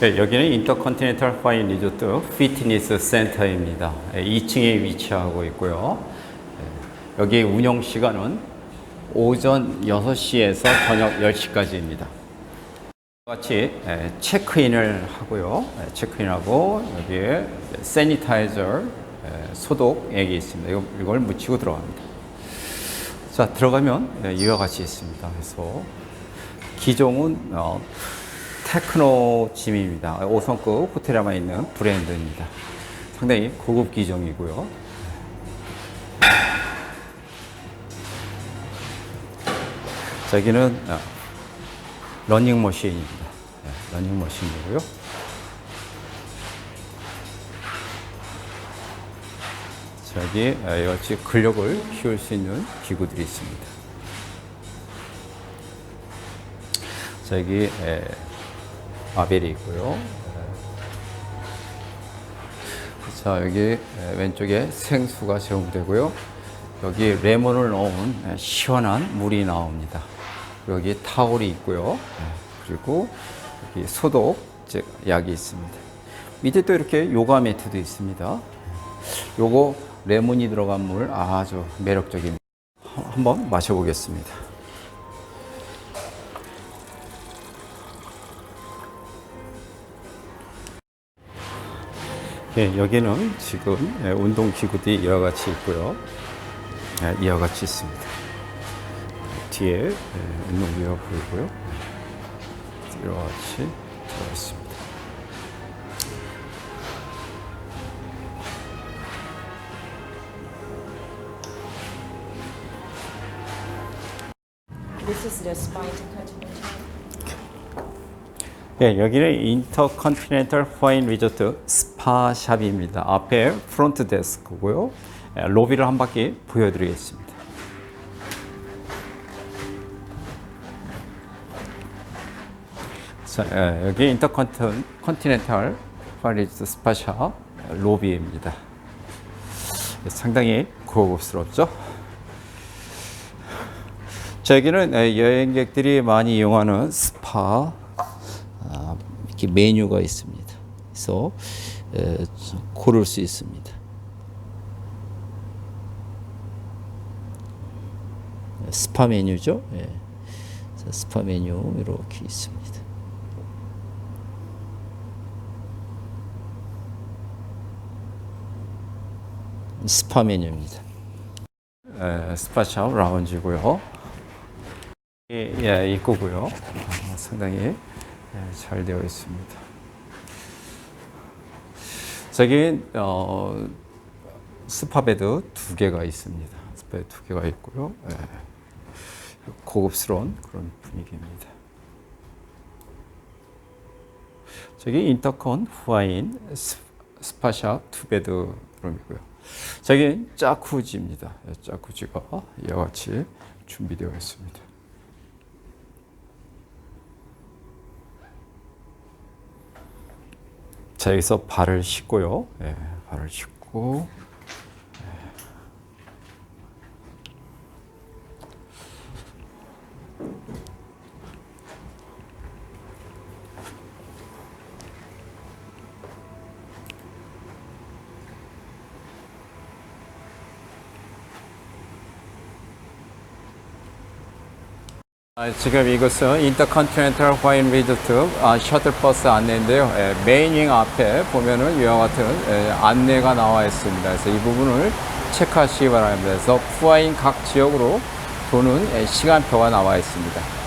네, 여기는 인터컨티넨탈 파인 리조트 피트니스 센터입니다. 2층에 위치하고 있고요. 네, 여기 운영 시간은 오전 6시에서 저녁 10시까지입니다. 같이 예, 체크인을 하고요. 예, 체크인하고 여기에 세니타이저 예, 소독액이 있습니다. 이걸 묻히고 들어갑니다. 자 들어가면 예, 이와 같이 있습니다. 그래서 기종은 어, 테크노 짐입니다. 5성급 호텔에만 있는 브랜드입니다. 상당히 고급 기종이고요. 자, 여기는 어, 러닝머신입니다. 네, 러닝머신이고요. 자, 여기 어, 이같이 근력을 키울 수 있는 기구들이 있습니다. 에, 아벨이 있고요. 에, 자, 여기 에, 왼쪽에 생수가 제공되고요. 여기 레몬을 넣은 에, 시원한 물이 나옵니다. 여기 타올이 있고요. 에, 그리고 여기 소독 즉 약이 있습니다. 밑에 또 이렇게 요가 매트도 있습니다. 요거 레몬이 들어간 물 아주 매력적입니다. 한- 한번 마셔보겠습니다. 예, 여기는 지금 예, 운동 기구들이 이와 같이 있고요. 예, 이와 같이 있습니다. 뒤에 예, 운동기가 보이고요. 이와 같이 들어 있습니다. This is the Spine Intercontinental. 예, 여기는 인터컨티넨탈 파인 리조트 스파샵입니다. 앞에 프론트 데스크고요. 예, 로비를 한 바퀴 보여드리겠습니다. 자, 예, 여기 인터컨티넨탈 파인 리조트 스파샵 로비입니다. 예, 상당히 고급스럽죠? 자, 여기는 예, 여행객들이 많이 이용하는 스파 아, 이렇게 메뉴가 있습니다. 그래서 에, 고를 수 있습니다. 스파 메뉴죠. 예. 자, 스파 메뉴 이렇게 있습니다. 스파 메뉴입니다. 에, 스파샵 라운지고요. 예, 예, 입구고요. 아, 상당히 예, 잘 되어 있습니다. 저기 어, 스파베드 두 개가 있습니다. 스파베드 두 개가 있고요. 예, 고급스러운 그런 분위기입니다. 저기 인터컨 후아인 스- 스파샵 투베드 룸이고요. 저기 짜쿠지입니다. 예, 짜쿠지가 이와 같이 준비되어 있습니다. 자 여기서 발을 씻고요. 예, 발을 씻고 지금 이것은 인터컨티넨탈 화인 리조트 아, 셔틀버스 안내인데요. 예, 메인윙 앞에 보면은 이와 같은 예, 안내가 나와 있습니다. 그래서 이 부분을 체크하시기 바랍니다. 그래서 후아인 각 지역으로 도는 예, 시간표가 나와 있습니다.